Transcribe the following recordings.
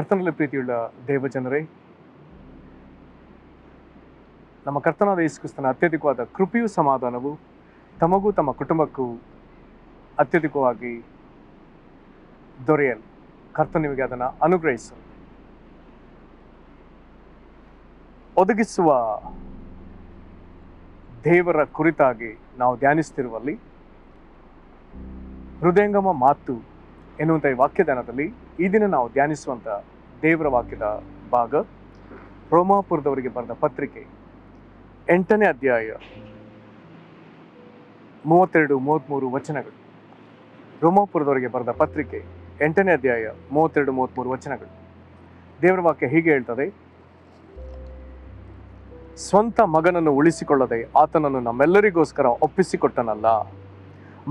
ಕರ್ತನಲ್ಲಿ ಪ್ರೀತಿಯುಳ್ಳ ದೇವಜನರೇ ನಮ್ಮ ಕರ್ತನಾದ ಯೇಸುಕ್ರಿಸ್ತನ ಅತ್ಯಧಿಕವಾದ ಕೃಪೆಯೂ ಸಮಾಧಾನವು ತಮಗೂ ತಮ್ಮ ಕುಟುಂಬಕ್ಕೂ ಅತ್ಯಧಿಕವಾಗಿ ದೊರೆಯಲು. ಕರ್ತ ನಿಮಗೆ ಅದನ್ನು ಅನುಗ್ರಹಿಸು ಒದಗಿಸುವ ದೇವರ ಕುರಿತಾಗಿ ನಾವು ಧ್ಯಾನಿಸ್ತಿರುವಲ್ಲಿ ಹೃದಯಂಗಮ ಮಾತು ಎನ್ನುವಂಥ ಈ ವಾಕ್ಯದಾನದಲ್ಲಿ ಈ ದಿನ ನಾವು ಧ್ಯಾನಿಸುವಂಥ ದೇವರ ವಾಕ್ಯದ ಭಾಗ ರೋಮಾಪುರದವರಿಗೆ ಬರೆದ ಪತ್ರಿಕೆ ಎಂಟನೇ ಅಧ್ಯಾಯ ಮೂವತ್ತೆರಡು ಮೂವತ್ತ್ಮೂರು ವಚನಗಳು. ರೋಮಾಪುರದವರಿಗೆ ಬರೆದ ಪತ್ರಿಕೆ ಎಂಟನೇ ಅಧ್ಯಾಯ ಮೂವತ್ತೆರಡು ಮೂವತ್ತ್ಮೂರು ವಚನಗಳು. ದೇವರ ವಾಕ್ಯ ಹೀಗೆ ಹೇಳ್ತದೆ, ಸ್ವಂತ ಮಗನನ್ನು ಉಳಿಸಿಕೊಳ್ಳದೆ ಆತನನ್ನು ನಮ್ಮೆಲ್ಲರಿಗೋಸ್ಕರ ಒಪ್ಪಿಸಿಕೊಟ್ಟನಲ್ಲ.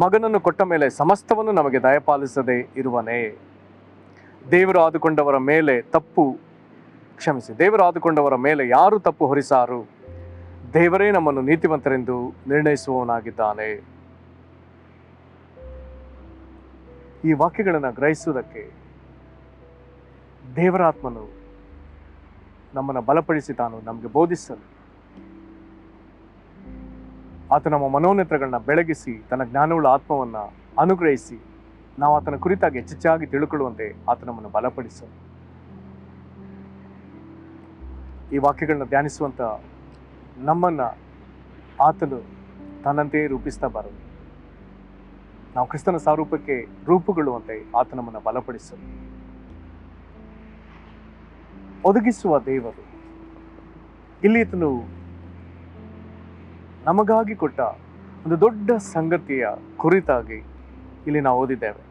ಮಗನನ್ನು ಕೊಟ್ಟ ಮೇಲೆ ಸಮಸ್ತವನ್ನು ನಮಗೆ ದಯಪಾಲಿಸದೆ ಇರುವನೇ. ದೇವರು ಆದುಕೊಂಡವರ ಮೇಲೆ ತಪ್ಪು ಕ್ಷಮಿಸಿ ದೇವರು ಆದುಕೊಂಡವರ ಮೇಲೆ ಯಾರು ತಪ್ಪು ಹೊರಿಸಾರು? ದೇವರೇ ನಮ್ಮನ್ನು ನೀತಿವಂತರೆಂದು ನಿರ್ಣಯಿಸುವವನಾಗಿದ್ದಾನೆ. ಈ ವಾಕ್ಯಗಳನ್ನು ಗ್ರಹಿಸುವುದಕ್ಕೆ ದೇವರಾತ್ಮನು ನಮ್ಮನ್ನು ಬಲಪಡಿಸಿ ತಾನು ನಮಗೆ ಬೋಧಿಸಲು. ಆತ ನಮ್ಮ ಮನೋನೇತ್ರಗಳನ್ನ ಬೆಳಗಿಸಿ, ತನ್ನ ಜ್ಞಾನವುಳ್ಳ ಆತ್ಮವನ್ನು ಅನುಗ್ರಹಿಸಿ ನಾವು ಆತನ ಕುರಿತಾಗಿ ಹೆಚ್ಚೆಚ್ಚಾಗಿ ತಿಳ್ಕೊಳ್ಳುವಂತೆ ಆತ ನಮ್ಮನ್ನು ಈ ವಾಕ್ಯಗಳನ್ನ ಧ್ಯಾನಿಸುವಂತ ನಮ್ಮನ್ನ ಆತನು ತನ್ನಂತೆಯೇ ರೂಪಿಸ್ತಾ ಬಾರದು. ನಾವು ಕ್ರಿಸ್ತನ ಸ್ವರೂಪಕ್ಕೆ ರೂಪುಗೊಳ್ಳುವಂತೆ ಆತ ನಮ್ಮನ್ನು ಒದಗಿಸುವ ದೇವರು ಇಲ್ಲಿ ನಮಗಾಗಿ ಕೊಟ್ಟ ಒಂದು ದೊಡ್ಡ ಸಂಗತಿಯ ಕುರಿತಾಗಿ ಇಲ್ಲಿ ನಾವು ಓದಿದ್ದೇವೆ.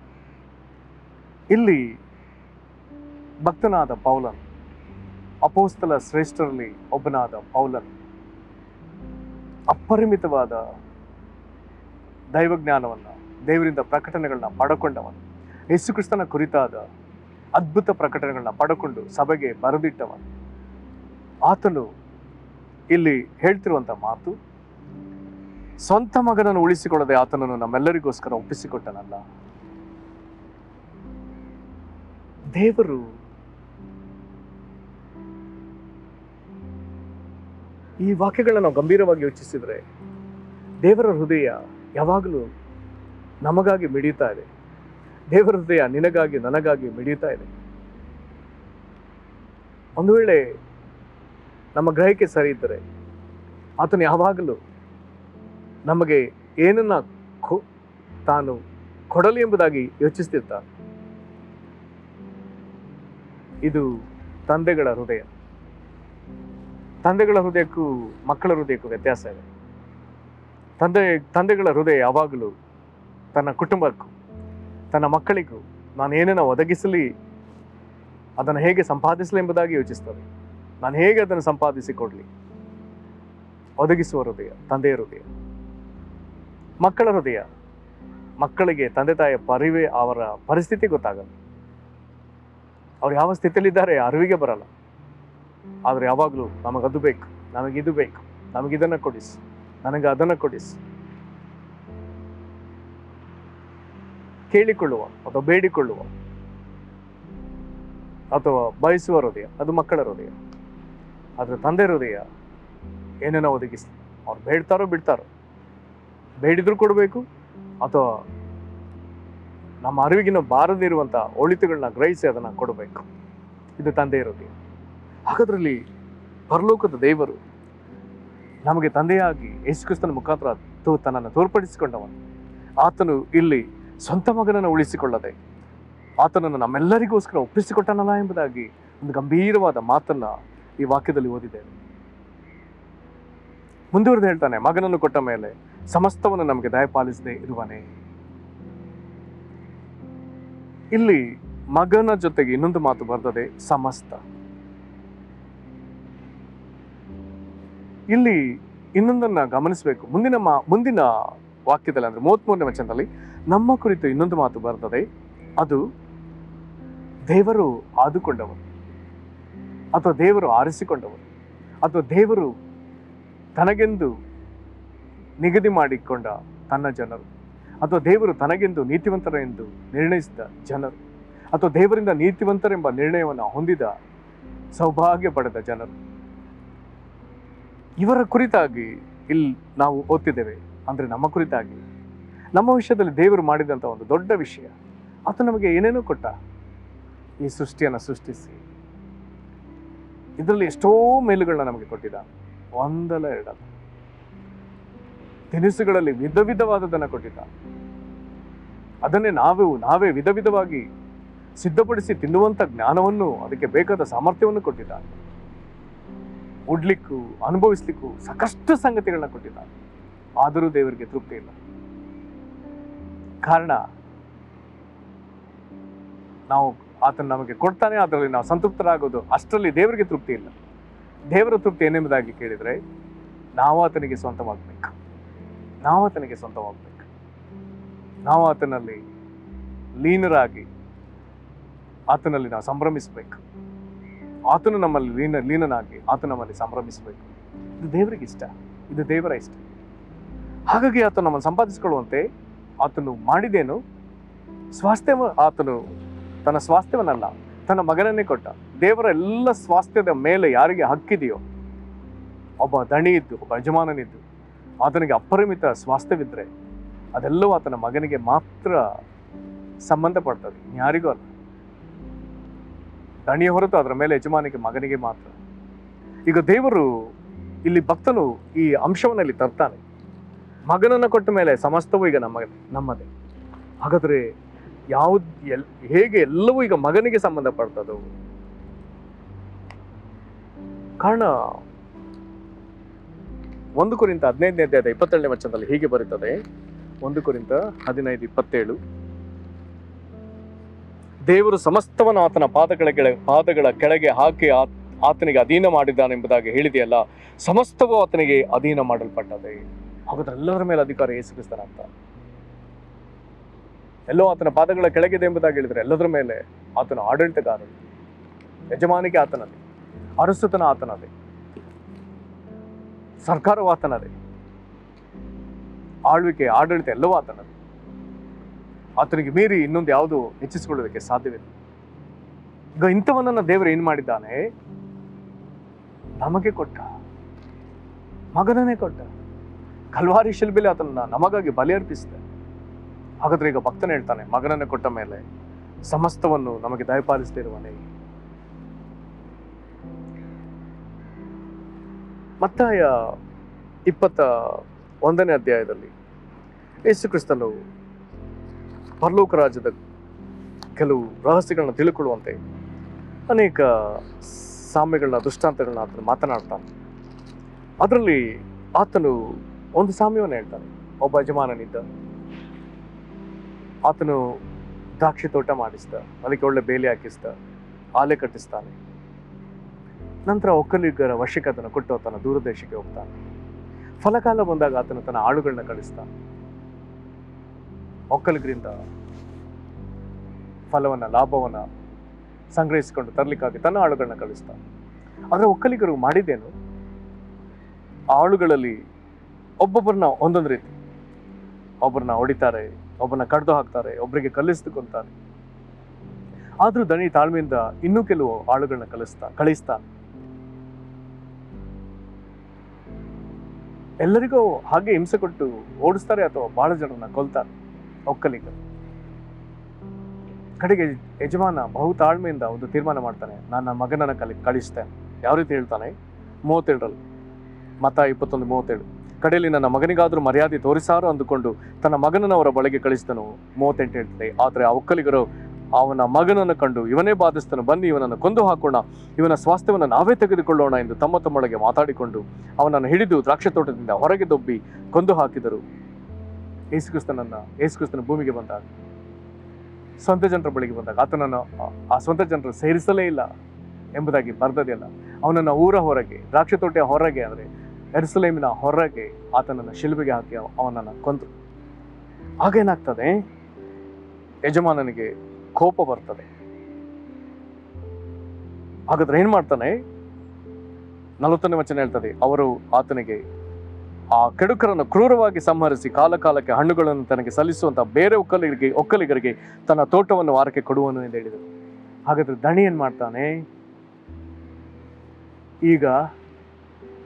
ಇಲ್ಲಿ ಭಕ್ತನಾದ ಪೌಲನ್, ಅಪೋಸ್ತಲ ಶ್ರೇಷ್ಠರಲ್ಲಿ ಒಬ್ಬನಾದ ಪೌಲನ್, ಅಪರಿಮಿತವಾದ ದೈವಜ್ಞಾನವನ್ನು, ದೇವರಿಂದ ಪ್ರಕಟಣೆಗಳನ್ನ ಪಡ್ಕೊಂಡವನು, ಯೇಸುಕ್ರಿಸ್ತನ ಕುರಿತಾದ ಅದ್ಭುತ ಪ್ರಕಟಣೆಗಳನ್ನ ಪಡ್ಕೊಂಡು ಸಭೆಗೆ ಬರೆದಿಟ್ಟವನು. ಆತನು ಇಲ್ಲಿ ಹೇಳ್ತಿರುವಂತ ಮಾತು, ಸ್ವಂತ ಮಗನನ್ನು ಉಳಿಸಿಕೊಳ್ಳದೆ ಆತನನ್ನು ನಮ್ಮೆಲ್ಲರಿಗೋಸ್ಕರ ಒಪ್ಪಿಸಿಕೊಟ್ಟನಲ್ಲ ದೇವರು ಈ ವಾಕ್ಯಗಳನ್ನು ನಾವು ಗಂಭೀರವಾಗಿ ಯೋಚಿಸಿದರೆ ದೇವರ ಹೃದಯ ಯಾವಾಗಲೂ ನಮಗಾಗಿ ಮಿಡಿಯುತ್ತಾ ಇದೆ. ದೇವರ ಹೃದಯ ನಿನಗಾಗಿ, ನನಗಾಗಿ ಮಿಡಿಯುತ್ತಾ ಇದೆ. ಒಂದು ವೇಳೆ ನಮ್ಮ ಗ್ರಹಕ್ಕೆ ಸರಿ ಇದ್ದರೆ ಆತನು ಯಾವಾಗಲೂ ನಮಗೆ ಏನನ್ನ ತಾನು ಕೊಡಲಿ ಎಂಬುದಾಗಿ ಯೋಚಿಸ್ತಿರ್ತಾನೆ. ಇದು ತಂದೆಗಳ ಹೃದಯ. ತಂದೆಗಳ ಹೃದಯಕ್ಕೂ ಮಕ್ಕಳ ಹೃದಯಕ್ಕೂ ವ್ಯತ್ಯಾಸ ಇದೆ. ತಂದೆ, ತಂದೆಗಳ ಹೃದಯ ಯಾವಾಗಲೂ ತನ್ನ ಕುಟುಂಬಕ್ಕೂ, ತನ್ನ ಮಕ್ಕಳಿಗೂ ನಾನು ಏನೇನು ಒದಗಿಸಲಿ, ಅದನ್ನು ಹೇಗೆ ಸಂಪಾದಿಸಲಿ ಎಂಬುದಾಗಿ ಯೋಚಿಸ್ತದೆ. ನಾನು ಹೇಗೆ ಅದನ್ನು ಸಂಪಾದಿಸಿ ಕೊಡಲಿ? ಒದಗಿಸುವ ಹೃದಯ, ತಂದೆಯ ಹೃದಯ. ಮಕ್ಕಳ ಹೃದಯ, ಮಕ್ಕಳಿಗೆ ತಂದೆ ತಾಯಿಯ ಪರಿವೇ, ಅವರ ಪರಿಸ್ಥಿತಿ ಗೊತ್ತಾಗಲ್ಲ. ಅವ್ರು ಯಾವ ಸ್ಥಿತಿಯಲ್ಲಿದ್ದಾರೆ ಅರಿವಿಗೆ ಬರಲ್ಲ. ಆದರೆ ಯಾವಾಗಲೂ ನಮಗದು ಬೇಕು ನಮಗಿದು ಬೇಕು ನಮಗಿದನ್ನ ಕೊಡಿಸಿ ನನಗೆ ಅದನ್ನು ಕೊಡಿಸಿ. ಕೇಳಿಕೊಳ್ಳುವ ಅಥವಾ ಬೇಡಿಕೊಳ್ಳುವ ಅಥವಾ ಬಯಸುವ ಹೃದಯ ಅದು ಮಕ್ಕಳ ಹೃದಯ ಆದರೆ ತಂದೆ ಹೃದಯ ಏನೇನೋ ಒದಗಿಸಿ ಅವ್ರು ಬೇಡ್ತಾರೋ ಬಿಡ್ತಾರೋ. ಬೇಡಿದ್ರು ಕೊಡಬೇಕು ಅಥವಾ ನಮ್ಮ ಅರಿವಿಗಿನ ಬಾರದಿರುವಂಥ ಒಳಿತುಗಳನ್ನ ಗ್ರಹಿಸಿ ಅದನ್ನು ಕೊಡಬೇಕು. ಇದು ತಂದೆ ಇರೋದು ಹಾಗಾದ್ರಲ್ಲಿ ಪರಲೋಕದ ದೇವರು ನಮಗೆ ತಂದೆಯಾಗಿ ಯೇಸುಕ್ರಿಸ್ತನ ಮುಖಾಂತರ ತೋ ತನ್ನನ್ನು ತೋರ್ಪಡಿಸಿಕೊಂಡವನು. ಆತನು ಇಲ್ಲಿ ಸ್ವಂತ ಮಗನನ್ನು ಉಳಿಸಿಕೊಳ್ಳದೆ, ಆತನನ್ನು ನಮ್ಮೆಲ್ಲರಿಗೋಸ್ಕರ ಒಪ್ಪಿಸಿಕೊಟ್ಟನಲ್ಲ ಎಂಬುದಾಗಿ ಒಂದು ಗಂಭೀರವಾದ ಮಾತನ್ನು ಈ ವಾಕ್ಯದಲ್ಲಿ ಓದಿದ್ದೇವೆ. ಮುಂದುವರೆದು ಹೇಳ್ತಾನೆ, ಮಗನನ್ನು ಕೊಟ್ಟ ಮೇಲೆ ಸಮಸ್ತವನ್ನು ನಮಗೆ ದಯಪಾಲಿಸದೆ ಇರುವನೇ. ಇಲ್ಲಿ ಮಗನ ಜೊತೆಗೆ ಇನ್ನೊಂದು ಮಾತು ಬರ್ತದೆ, ಸಮಸ್ತ. ಇಲ್ಲಿ ಇನ್ನೊಂದನ್ನ ಗಮನಿಸಬೇಕು. ಮುಂದಿನ ಮಾ, ಮುಂದಿನ ವಾಕ್ಯದಲ್ಲಿ, ಅಂದ್ರೆ ಮೂವತ್ಮೂರನೇ ವಚನದಲ್ಲಿ ನಮ್ಮ ಕುರಿತು ಇನ್ನೊಂದು ಮಾತು ಬರ್ತದೆ. ಅದು ದೇವರು ಆದುಕೊಂಡವರು. ಅಥವಾ ದೇವರು ಆರಿಸಿಕೊಂಡವರು. ಅಥವಾ ದೇವರು ತನಗೆಂದು ನಿಗದಿ ಮಾಡಿಕೊಂಡ ತನ್ನ ಜನರು. ಅಥವಾ ದೇವರು ತನಗೆಂದು ನೀತಿವಂತರ ಎಂದು ನಿರ್ಣಯಿಸಿದ ಜನರು. ಅಥವಾ ದೇವರಿಂದ ನೀತಿವಂತರೆಂಬ ನಿರ್ಣಯವನ್ನು ಹೊಂದಿದ ಸೌಭಾಗ್ಯ ಪಡೆದ ಜನರು. ಇವರ ಕುರಿತಾಗಿ ಇಲ್ಲಿ ನಾವು ಓದ್ತಿದ್ದೇವೆ. ಅಂದರೆ ನಮ್ಮ ಕುರಿತಾಗಿ. ನಮ್ಮ ವಿಷಯದಲ್ಲಿ ದೇವರು ಮಾಡಿದಂಥ ಒಂದು ದೊಡ್ಡ ವಿಷಯ. ಅದು ನಮಗೆ ಏನೇನೋ ಕೊಟ್ಟ ಈ ಸೃಷ್ಟಿಯನ್ನು ಸೃಷ್ಟಿಸಿ. ಇದರಲ್ಲಿ ಎಷ್ಟೋ ಮೇಲುಗಳನ್ನ ನಮಗೆ ಕೊಟ್ಟಿದ್ದ. ಒಂದಲ್ಲ ಎರಡಲ್ಲ. ತಿನಿಸುಗಳಲ್ಲಿ ವಿಧ ವಿಧವಾದದನ್ನ ಕೊಟ್ಟಿದ್ದ. ಅದನ್ನೇ ನಾವೇ ನಾವೇ ವಿಧ ವಿಧವಾಗಿ ಸಿದ್ಧಪಡಿಸಿ ತಿನ್ನುವಂತ ಜ್ಞಾನವನ್ನು ಅದಕ್ಕೆ ಬೇಕಾದ ಸಾಮರ್ಥ್ಯವನ್ನು ಕೊಟ್ಟಿದ್ದ. ಉಡ್ಲಿಕ್ಕೂ, ಅನುಭವಿಸ್ಲಿಕ್ಕೂ ಸಾಕಷ್ಟು ಸಂಗತಿಗಳನ್ನ ಕೊಟ್ಟಿದ್ದ. ಆದರೂ ದೇವರಿಗೆ ತೃಪ್ತಿ ಇಲ್ಲ. ಕಾರಣ, ನಾವು ಆತನ ನಮಗೆ ಕೊಡ್ತಾನೆ ಅದರಲ್ಲಿ ನಾವು ಸಂತೃಪ್ತರಾಗೋದು ಅಷ್ಟರಲ್ಲಿ ದೇವರಿಗೆ ತೃಪ್ತಿ ಇಲ್ಲ. ದೇವರ ತೃಪ್ತಿ ಏನೆಂಬುದಾಗಿ ಕೇಳಿದ್ರೆ, ನಾವು ಆತನಿಗೆ ಸ್ವಂತವಾಗಬೇಕು. ನಾವು ಆತನಿಗೆ ಸ್ವಂತವಾಗಬೇಕು. ನಾವು ಆತನಲ್ಲಿ ಲೀನರಾಗಿ ಆತನಲ್ಲಿ ನಾವು ಸಂಭ್ರಮಿಸಬೇಕು. ಆತನು ನಮ್ಮಲ್ಲಿ ಲೀನ, ಲೀನನಾಗಿ ಆತ ನಮ್ಮಲ್ಲಿ ಸಂಭ್ರಮಿಸಬೇಕು. ಇದು ದೇವರಿಗೆ ಇಷ್ಟ. ಇದು ದೇವರ ಇಷ್ಟ. ಹಾಗಾಗಿ ಆತ ನಮ್ಮನ್ನು ಸಂಪಾದಿಸಿಕೊಳ್ಳುವಂತೆ ಆತನು ಮಾಡಿದೇನು ಸ್ವಾಸ್ಥ್ಯ ಆತನು ತನ್ನ ಸ್ವಾಸ್ಥ್ಯವನ್ನಲ್ಲ, ತನ್ನ ಮಗನನ್ನೇ ಕೊಟ್ಟ. ದೇವರ ಎಲ್ಲ ಸ್ವಾಸ್ಥ್ಯದ ಮೇಲೆ ಯಾರಿಗೆ ಹಕ್ಕಿದೆಯೋ, ಒಬ್ಬ ದಣಿ ಇದ್ದು ಒಬ್ಬ ಯಜಮಾನನಿದ್ದು ಆತನಿಗೆ ಅಪರಿಮಿತ ಸ್ವಾಸ್ಥ್ಯವಿದ್ದರೆ ಅದೆಲ್ಲವೂ ಆತನ ಮಗನಿಗೆ ಮಾತ್ರ ಸಂಬಂಧಪಡ್ತದೆ ಯಾರಿಗೂ ಅಲ್ಲ. ದಣಿಯ ಹೊರತು ಅದರ ಮೇಲೆ ಯಜಮಾನಿಗೆ ಮಗನಿಗೆ ಮಾತ್ರ. ಈಗ ದೇವರು ಇಲ್ಲಿ ಭಕ್ತನು ಈ ಅಂಶವನ್ನಲ್ಲಿ ತರ್ತಾನೆ. ಮಗನನ್ನು ಕೊಟ್ಟ ಮೇಲೆ ಸಮಸ್ತವೂ ಈಗ ನಮ್ಮ, ನಮ್ಮದೇ. ಹಾಗಾದ್ರೆ ಯಾವ್ದು ಎಲ್, ಹೇಗೆ ಎಲ್ಲವೂ ಈಗ ಮಗನಿಗೆ ಸಂಬಂಧಪಡ್ತದವು ಕಾರಣ ಒಂದು ಕುರಿತ ಹದಿನೈದನೇ ಅಧ್ಯಾಯದ ಇಪ್ಪತ್ತೇಳನೇ ವಚನದಲ್ಲಿ ಹೀಗೆ ಬರುತ್ತದೆ. ಒಂದು ಕುರಿತ ಹದಿನೈದು ಇಪ್ಪತ್ತೇಳು. ದೇವರು ಸಮಸ್ತವನ್ನು ಆತನ ಪಾದಗಳ ಕೆಳ, ಪಾದಗಳ ಕೆಳಗೆ ಹಾಕಿ ಆತ್- ಆತನಿಗೆ ಅಧೀನ ಮಾಡಿದ್ದಾನೆಂಬುದಾಗಿ ಹೇಳಿದೆಯಲ್ಲ, ಸಮಸ್ತವೂ ಆತನಿಗೆ ಅಧೀನ ಮಾಡಲ್ಪಟ್ಟದೆ. ಹಾಗಾದ್ರೆ ಎಲ್ಲರ ಮೇಲೆ ಅಧಿಕಾರ ಕ್ರಿಸ್ತನಂತ ಎಲ್ಲೋ ಆತನ ಪಾದಗಳ ಕೆಳಗಿದೆ ಎಂಬುದಾಗಿ ಹೇಳಿದರೆ ಎಲ್ಲದರ ಮೇಲೆ? ಆತನ ಆಡಳಿತಗಾರನು ಯಜಮಾನಿಕೆ ಆತನದೇ. ಅರಸುತನ ಆತನದೇ. ಸರ್ಕಾರವು ಆತನದೇ ಆಳ್ವಿಕೆ, ಆಡಳಿತ ಎಲ್ಲವೂ ಆತನದೇ ಆತನಿಗೆ ಮೀರಿ ಇನ್ನೊಂದು ಯಾವುದು ಹೆಚ್ಚಿಸಿಕೊಳ್ಳೋದಕ್ಕೆ ಸಾಧ್ಯವಿಲ್ಲ. ಈಗ ಇಂಥವನ್ನ ದೇವರು ಏನ್ ಮಾಡಿದ್ದಾನೆ? ನಮಗೆ ಕೊಟ್ಟ. ಮಗನನ್ನೇ ಕೊಟ್ಟ. ಕಲ್ವಾರಿ ಶಿಲ್ಬೆಲೆ ಆತನನ್ನ ನಮಗಾಗಿ ಬಲಿ ಅರ್ಪಿಸಿದೆ. ಹಾಗಾದ್ರೆ ಈಗ ಭಕ್ತನ ಹೇಳ್ತಾನೆ, ಮಗನನ್ನೇ ಕೊಟ್ಟ ಮೇಲೆ ಸಮಸ್ತವನ್ನು ನಮಗೆ ದಯಪಾಲಿಸ್ತಿರುವನೇ ಮತ್ತಾಯ ಇಪ್ಪತ್ತ ಒಂದನೇ ಅಧ್ಯಾಯದಲ್ಲಿ ಯೇಸು ಕ್ರಿಸ್ತನು ಪರಲೋಕ ರಾಜ್ಯದ ಕೆಲವು ರಹಸ್ಯಗಳನ್ನ ತಿಳ್ಕೊಳ್ಳುವಂತೆ ಅನೇಕ ಸಾಮ್ಯಗಳನ್ನ, ದೃಷ್ಟಾಂತಗಳನ್ನ ಆತನು ಮಾತನಾಡ್ತಾನೆ. ಅದರಲ್ಲಿ ಆತನು ಒಂದು ಸಾಮ್ಯವನ್ನು ಹೇಳ್ತಾನೆ. ಒಬ್ಬ ಯಜಮಾನನಿದ್ದ. ಆತನು ದ್ರಾಕ್ಷಿ ತೋಟ ಮಾಡಿಸ್ತ ಅದಕ್ಕೆ ಒಳ್ಳೆ ಬೇಲಿ ಹಾಕಿಸ್ತ ಆಲೆ ಕಟ್ಟಿಸ್ತಾನೆ. ನಂತರ ಒಕ್ಕಲಿಗರ ವಶಕ್ಕೆ ಕೊಟ್ಟು ಆತನ ದೂರದೇಶಕ್ಕೆ ಹೋಗ್ತಾನೆ. ಫಲಕಾಲ ಬಂದಾಗ ಆತನ ತನ್ನ ಆಳುಗಳನ್ನ ಕಳಿಸ್ತಾನೆ. ಒಕ್ಕಲಿಗರಿಂದ ಫಲವನ್ನ, ಲಾಭವನ್ನ ಸಂಗ್ರಹಿಸಿಕೊಂಡು ತರಲಿಕ್ಕಾಗಿ ತನ್ನ ಆಳುಗಳನ್ನ ಕಳಿಸ್ತಾನೆ. ಆದರೆ ಒಕ್ಕಲಿಗರು ಮಾಡಿದ್ದೇನು? ಆಳುಗಳಲ್ಲಿ ಒಬ್ಬೊಬ್ಬರನ್ನ ಒಂದೊಂದು ರೀತಿ. ಒಬ್ಬರನ್ನ ಹೊಡಿತಾರೆ, ಒಬ್ಬರನ್ನ ಕಡ್ದು ಹಾಕ್ತಾರೆ ಒಬ್ಬರಿಗೆ ಕಲಿಸ್ದುಕೊಂತಾರೆ ಆದರೂ ದಣಿ ತಾಳ್ಮೆಯಿಂದ ಇನ್ನೂ ಕೆಲವು ಆಳುಗಳನ್ನ ಕಲಿಸ್ತಾ, ಕಳಿಸ್ತಾನೆ. ಎಲ್ಲರಿಗೂ ಹಾಗೆ ಹಿಂಸೆ ಕೊಟ್ಟು ಓಡಿಸ್ತಾರೆ ಅಥವಾ ಬಹಳ ಜನರನ್ನ ಕೊಲ್ತಾರೆ ಒಕ್ಕಲಿಗರು. ಕಡೆಗೆ ಯಜಮಾನ ಬಹು ತಾಳ್ಮೆಯಿಂದ ಒಂದು ತೀರ್ಮಾನ ಮಾಡ್ತಾನೆ ನಾನು ನನ್ನ ಮಗನನ್ನ ಕಲಿ, ಕಳಿಸ್ತೇನೆ. ಯಾವ ರೀತಿ ಹೇಳ್ತಾನೆ? ಮೂವತ್ತೇಳರಲ್ಲಿ. ಮತ ಇಪ್ಪತ್ತೊಂದು, ಮೂವತ್ತೇಳು. ಕಡೆಯಲ್ಲಿ ನನ್ನ ಮಗನಿಗಾದರೂ ಮರ್ಯಾದೆ ತೋರಿಸಾರು ಅಂದುಕೊಂಡು ತನ್ನ ಮಗನನ್ನು ಅವರ ಬಳಿಗೆ ಕಳಿಸಿದನು. ಮೂವತ್ತೆಂಟು ಹೇಳ್ತದೆ, ಆದರೆ ಆ ಒಕ್ಕಲಿಗರು ಅವನ ಮಗನನ್ನು ಕಂಡು ಇವನೇ ಬಾಧಿಸ್ತನು. ಬನ್ನಿ, ಇವನನ್ನು ಕೊಂದು ಹಾಕೋಣ. ಇವನ ಸ್ವಾಸ್ಥ್ಯವನ್ನು ನಾವೇ ತೆಗೆದುಕೊಳ್ಳೋಣ ಎಂದು ತಮ್ಮ ತಮ್ಮೊಳಗೆ ಮಾತಾಡಿಕೊಂಡು ಅವನನ್ನು ಹಿಡಿದು ದ್ರಾಕ್ಷ ತೋಟದಿಂದ ಹೊರಗೆ ದೊಬ್ಬಿ ಕೊಂದು ಹಾಕಿದರು. ಯೇಸುಕ್ರಿಸ್ತನನ್ನ ಯೇಸುಕ್ರಿಸ್ತನ ಭೂಮಿಗೆ ಬಂದಾಗ, ಸ್ವಂತ ಜನರ ಬಳಿಗೆ ಬಂದಾಗ, ಆತನನ್ನು, ಆ- ಸ್ವಂತ ಜನರು ಸೇರಿಸಲೇ ಇಲ್ಲ ಎಂಬುದಾಗಿ ಬರ್ದದೆಯಲ್ಲ ಅವನನ್ನು ಊರ ಹೊರಗೆ, ದ್ರಾಕ್ಷಿ ತೋಟೆಯ ಹೊರಗೆ ಅಂದರೆ ಎರುಸಲೇಮಿನ ಹೊರಗೆ ಆತನನ್ನು ಶಿಲುಬೆಗೆ ಹಾಕಿ ಅವನನ್ನು ಕೊಂದರು. ಆಗೇನಾಗ್ತದೆ ಯಜಮಾನನಿಗೆ ಕೋಪ ಬರ್ತದೆ. ಹಾಗಾದ್ರೆ ಏನು ಮಾಡ್ತಾನೆ? ನಲವತ್ತನೇ ವಚನ ಹೇಳ್ತದೆ, ಅವರು ಆತನಿಗೆ ಆ ಕೆಡುಕರನ್ನು ಕ್ರೂರವಾಗಿ ಸಂಹರಿಸಿ ಕಾಲ ಕಾಲಕ್ಕೆ ಹಣ್ಣುಗಳನ್ನು ತನಗೆ ಸಲ್ಲಿಸುವಂತ ಬೇರೆ ಒಕ್ಕಲಿಗರಿಗೆ ಒಕ್ಕಲಿಗರಿಗೆ ತನ್ನ ತೋಟವನ್ನು ವಾರಕ್ಕೆ ಕೊಡುವನು ಎಂದು ಹೇಳಿದರು. ಹಾಗಾದ್ರೆ ದಣಿ ಏನು ಮಾಡ್ತಾನೆ? ಈಗ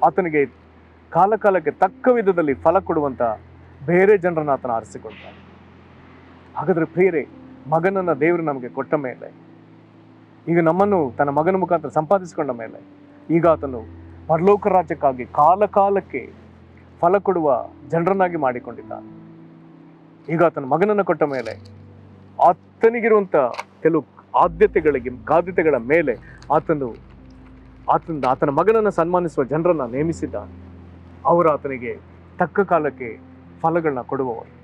ಆತನಿಗೆ ಕಾಲ ಕಾಲಕ್ಕೆ ತಕ್ಕ ವಿಧದಲ್ಲಿ ಫಲ ಕೊಡುವಂತ ಬೇರೆ ಜನರನ್ನ ಆತನ ಆರಿಸಿಕೊಳ್ತಾನೆ. ಹಾಗಾದ್ರೆ ಪ್ರಿಯರೇ ಮಗನನ್ನ ದೇವರು ನಮಗೆ ಕೊಟ್ಟ ಮೇಲೆ, ಈಗ ನಮ್ಮನ್ನು ತನ್ನ ಮಗನ ಮುಖಾಂತರ ಸಂಪಾದಿಸಿಕೊಂಡ ಮೇಲೆ, ಈಗ ಆತನು ಪರಲೋಕ ರಾಜ್ಯಕ್ಕಾಗಿ ಕಾಲಕಾಲಕ್ಕೆ ಫಲ ಕೊಡುವ ಜನರನ್ನಾಗಿ ಮಾಡಿಕೊಂಡಿದ್ದಾನೆ. ಈಗ ಆತನ ಮಗನನ್ನು ಕೊಟ್ಟ ಮೇಲೆ ಆತನಿಗಿರುವಂಥ ಕೆಲವು ಆದ್ಯತೆಗಳಿಗೆ ಆದ್ಯತೆಗಳ ಮೇಲೆ ಆತನು ಆತನ ಆತನ ಮಗನನ್ನು ಸನ್ಮಾನಿಸುವ ಜನರನ್ನು ನೇಮಿಸಿದ್ದಾನೆ. ಅವರು ಆತನಿಗೆ ತಕ್ಕ ಕಾಲಕ್ಕೆ ಫಲಗಳನ್ನ ಕೊಡುವವರು.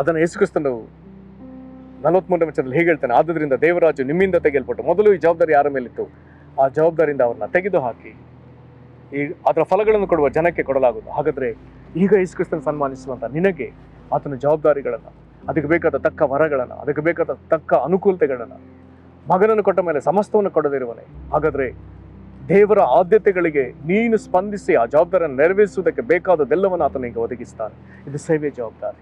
ಅದನ್ನು ಯೇಸುಕ್ರಿಸ್ತನು ನಲವತ್ಮೂರನೇ ವಚನದಲ್ಲಿ ಹೇಗೆ ಹೇಳ್ತಾನೆ, ಆದ್ದರಿಂದ ದೇವರಾಜು ನಿಮ್ಮಿಂದ ತೆಗೆಯಲ್ಪಟ್ಟು ಮೊದಲು ಈ ಜವಾಬ್ದಾರಿ ಯಾರ ಮೇಲಿತ್ತು? ಆ ಜವಾಬ್ದಾರಿಯಿಂದ ಅವ್ರನ್ನ ತೆಗೆದು ಹಾಕಿ ಈ ಅದರ ಫಲಗಳನ್ನು ಕೊಡುವ ಜನಕ್ಕೆ ಕೊಡಲಾಗುವುದು. ಹಾಗಾದರೆ ಈಗ ಯೇಸುಕ್ರಿಸ್ತನ ಸನ್ಮಾನಿಸುವಂಥ ನಿನಗೆ ಆತನ ಜವಾಬ್ದಾರಿಗಳನ್ನು, ಅದಕ್ಕೆ ಬೇಕಾದ ತಕ್ಕ ವರಗಳನ್ನು, ಅದಕ್ಕೆ ಬೇಕಾದ ತಕ್ಕ ಅನುಕೂಲತೆಗಳನ್ನು, ಮಗನನ್ನು ಕೊಟ್ಟ ಮೇಲೆ ಸಮಸ್ತವನ್ನು ಕೊಡದಿರುವನೆ ಹಾಗಾದರೆ ದೇವರ ಆದ್ಯತೆಗಳಿಗೆ ನೀನು ಸ್ಪಂದಿಸಿ ಆ ಜವಾಬ್ದಾರಿಯನ್ನು ನೆರವೇರಿಸುವುದಕ್ಕೆ ಬೇಕಾದದೆಲ್ಲವನ್ನು ಆತನಿಗೆ ಒದಗಿಸ್ತಾನೆ. ಇದು ಸೇವೆ ಜವಾಬ್ದಾರಿ.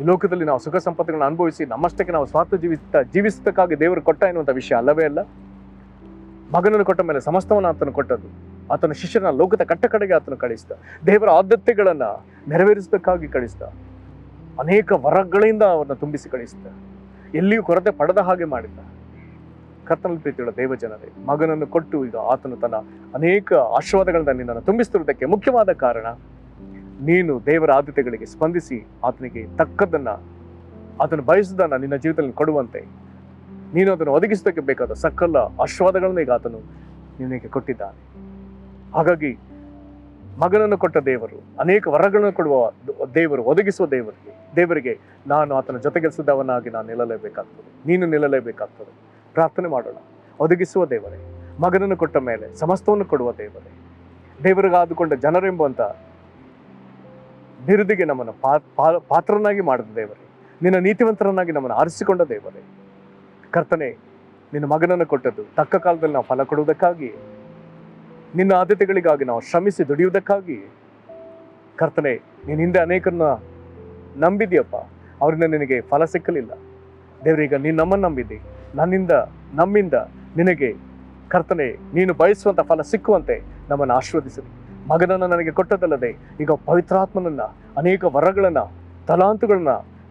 ಈ ಲೋಕದಲ್ಲಿ ನಾವು ಸುಖ ಸಂಪತ್ತುಗಳನ್ನು ಅನುಭವಿಸಿ ನಮ್ಮಷ್ಟಕ್ಕೆ ನಾವು ಸ್ವಾರ್ಥ ಜೀವಿಸ್ತಾ ಜೀವಿಸಬೇಕಾಗಿ ದೇವರು ಕೊಟ್ಟ ಎನ್ನುವಂಥ ವಿಷಯ ಅಲ್ಲವೇ ಅಲ್ಲ. ಮಗನನ್ನು ಕೊಟ್ಟ ಮೇಲೆ ಸಮಸ್ತವನ್ನು ಆತನು ಕೊಟ್ಟದ್ದು. ಆತನ ಶಿಷ್ಯನ ಲೋಕದ ಕಟ್ಟ ಕಡೆಗೆ ಆತನು ಕಳಿಸಿದ. ದೇವರ ಆದ್ಯತೆಗಳನ್ನ ನೆರವೇರಿಸಬೇಕಾಗಿ ಕಳಿಸಿದ. ಅನೇಕ ವರಗಳಿಂದ ಅವರನ್ನು ತುಂಬಿಸಿ ಕಳಿಸಿದ. ಎಲ್ಲಿಯೂ ಕೊರತೆ ಪಡೆದ ಹಾಗೆ ಮಾಡಿದ. ಕರ್ತನಲ್ಲಿ ಪ್ರೀತಿಯುಳ್ಳ ದೇವಜನರೇ ಮಗನನ್ನು ಕೊಟ್ಟು ಈಗ ಆತನು ತನ್ನ ಅನೇಕ ಆಶೀರ್ವಾದಗಳಿಂದ ನಿನ್ನನ್ನು ತುಂಬಿಸ್ತಿರುವುದಕ್ಕೆ ಮುಖ್ಯವಾದ ಕಾರಣ ನೀನು ದೇವರ ಆದ್ಯತೆಗಳಿಗೆ ಸ್ಪಂದಿಸಿ ಆತನಿಗೆ ತಕ್ಕದ್ದನ್ನು ಅದನ್ನು ಬಯಸುವುದನ್ನ ನಿನ್ನ ಜೀವಿತದಲ್ಲಿ ಕೊಡುವಂತೆ. ನೀನು ಅದನ್ನು ಒದಗಿಸೋದಕ್ಕೆ ಬೇಕಾದ ಸಕಲ ಆಶೀರ್ವಾದಗಳನ್ನು ಈಗ ಆತನು ನಿನಗೆ ಕೊಟ್ಟಿದ್ದಾನೆ. ಹಾಗಾಗಿ ಮಗನನ್ನು ಕೊಟ್ಟ ದೇವರು, ಅನೇಕ ವರಗಳನ್ನು ಕೊಡುವ ದೇವರು, ಒದಗಿಸುವ ದೇವರಿಗೆ ದೇವರಿಗೆ ನಾನು ಆತನ ಜೊತೆಗೆಲಿಸಿದವನಾಗಿ ನಾನು ನಿಲ್ಲಲೇಬೇಕಾಗ್ತದೆ. ನೀನು ನಿಲ್ಲಲೇಬೇಕಾಗ್ತದೆ. ಪ್ರಾರ್ಥನೆ ಮಾಡೋಣ. ಒದಗಿಸುವ ದೇವರೇ, ಮಗನನ್ನು ಕೊಟ್ಟ ಮೇಲೆ ಸಮಸ್ತವನ್ನು ಕೊಡುವ ದೇವರೇ ದೇವರಿಗೆ ಆದುಕೊಂಡ ಬಿರುದಿಗೆ ನಮ್ಮನ್ನು ಪಾತ್ರನಾಗಿ ಮಾಡಿದ ದೇವರೇ. ನಿನ್ನ ನೀತಿವಂತರನ್ನಾಗಿ ನಮ್ಮನ್ನು ಆರಿಸಿಕೊಂಡ ದೇವರೇ. ಕರ್ತನೆ, ನಿನ್ನ ಮಗನನ್ನು ಕೊಟ್ಟದ್ದು ತಕ್ಕ ಕಾಲದಲ್ಲಿ ನಾವು ಫಲ ಕೊಡುವುದಕ್ಕಾಗಿ, ನಿನ್ನ ಆದ್ಯತೆಗಳಿಗಾಗಿ ನಾವು ಶ್ರಮಿಸಿ ದುಡಿಯುವುದಕ್ಕಾಗಿ. ಕರ್ತನೆ, ನೀನು ಹಿಂದೆ ಅನೇಕರನ್ನ ನಂಬಿದ್ಯಪ್ಪ ಅವರಿಂದ ನಿನಗೆ ಫಲ ಸಿಕ್ಕಲಿಲ್ಲ. ದೇವರೀಗ ನೀನು ನಮ್ಮನ್ನು ನಂಬಿದ್ದಿ. ನನ್ನಿಂದ, ನಮ್ಮಿಂದ ನಿನಗೆ ಕರ್ತನೆ, ನೀನು ಬಯಸುವಂಥ ಫಲ ಸಿಕ್ಕುವಂತೆ ನಮ್ಮನ್ನು ಆಶೀರ್ವದಿಸಲಿ ಮಗನನ್ನು ನನಗೆ ಕೊಟ್ಟದಲ್ಲದೆ ಈಗ ಪವಿತ್ರಾತ್ಮನನ್ನ, ಅನೇಕ ವರಗಳನ್ನ, ತಲಾಂತುಗಳನ್ನ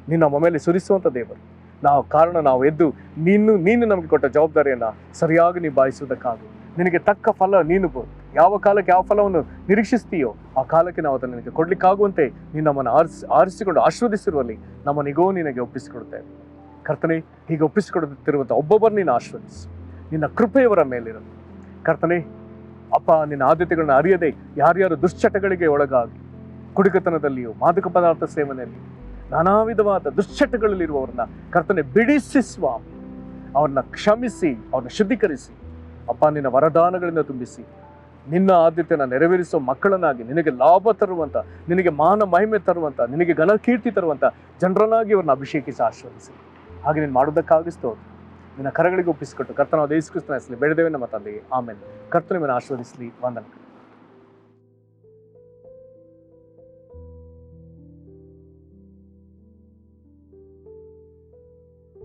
ನಿನ್ನ ನಮ್ಮ ಮೇಲೆ ಸುರಿಸುವಂತ ದೇವರು. ನಾವು ಕಾರಣ ನಾವು ಎದ್ದು ನೀನು ನೀನು ನಮಗೆ ಕೊಟ್ಟ ಜವಾಬ್ದಾರಿಯನ್ನ ಸರಿಯಾಗಿ ನಿಭಾಯಿಸುವುದಕ್ಕಾಗಿ. ನಿನಗೆ ತಕ್ಕ ಫಲ ನೀನು ಯಾವ ಕಾಲಕ್ಕೆ ಯಾವ ಫಲವನ್ನು ನಿರೀಕ್ಷಿಸ್ತೀಯೋ, ಆ ಕಾಲಕ್ಕೆ ನಾವು ಅದನ್ನು ನಿನಗೆ ಕೊಡ್ಲಿಕ್ಕಾಗುವಂತೆ ನೀನು ನಮ್ಮನ್ನು ಆರಿಸಿ, ಆರಿಸಿಕೊಂಡು ಆಶೀರ್ವದಿಸಿರುವಲ್ಲಿ ನಮ್ಮನಿಗೋ ನಿನಗೆ ಒಪ್ಪಿಸಿಕೊಡುತ್ತೇವೆ. ಕರ್ತನೆ, ಹೀಗೆ ಒಪ್ಪಿಸಿಕೊಡುತ್ತಿರುವಂಥ ಒಬ್ಬೊಬ್ಬರು ನೀನು ಆಶೀರ್ವದಿಸು. ನಿನ್ನ ಕೃಪೆಯವರ ಮೇಲಿರಲಿ. ಕರ್ತನೆ ಅಪ್ಪ ನಿನ್ನ ಆದ್ಯತೆಗಳನ್ನ ಅರಿಯದೆ ಯಾರ್ಯಾರು ದುಶ್ಚಟಗಳಿಗೆ ಒಳಗಾಗಿ ಕುಡಿಕತನದಲ್ಲಿಯೋ ಮಾದಕ ಪದಾರ್ಥ ಸೇವನೆಯಲ್ಲಿ ನಾನಾ ವಿಧವಾದ ದುಶ್ಚಟಗಳಲ್ಲಿರುವವ್ರನ್ನ ಕರ್ತನೆ ಬಿಡಿಸಿ ಸ್ವಾಮಿ ಅವ್ರನ್ನ ಕ್ಷಮಿಸಿ, ಅವ್ರನ್ನ ಶುದ್ಧೀಕರಿಸಿ. ಅಪ್ಪ, ನಿನ್ನ ವರದಾನಗಳಿಂದ ತುಂಬಿಸಿ. ನಿನ್ನ ಆದ್ಯತೆಯನ್ನು ನೆರವೇರಿಸುವ ಮಕ್ಕಳನ್ನಾಗಿ ನಿನಗೆ ಲಾಭ ತರುವಂತ, ನಿನಗೆ ಮಾನ ಮಹಿಮೆ ತರುವಂತ, ನಿನಗೆ ಘನ ತರುವಂಥ ಜನರನ್ನಾಗಿ ಅವ್ರನ್ನ ಅಭಿಷೇಕಿಸಿ, ಆಶೀರ್ವದಿಸಿ. ಹಾಗೆ ನೀನು ಮಾಡೋದಕ್ಕಾಗಿ ಸ್ತೋತ್ರ. ನಿನ್ನ ಕರಗಳಿಗೆ ಒಪ್ಪಿಸಿಕೊಟ್ಟು ಕರ್ತನಾದ ಯೇಸು ಕ್ರಿಸ್ತನ ಬೆಳೆದೇವೆ ನಮ್ಮ ತಂದೆಗೆ. ಆಮೇಲೆ ಕರ್ತನ ಆಶೀರ್ವದಿಸಲಿ. ವಂದನೆ.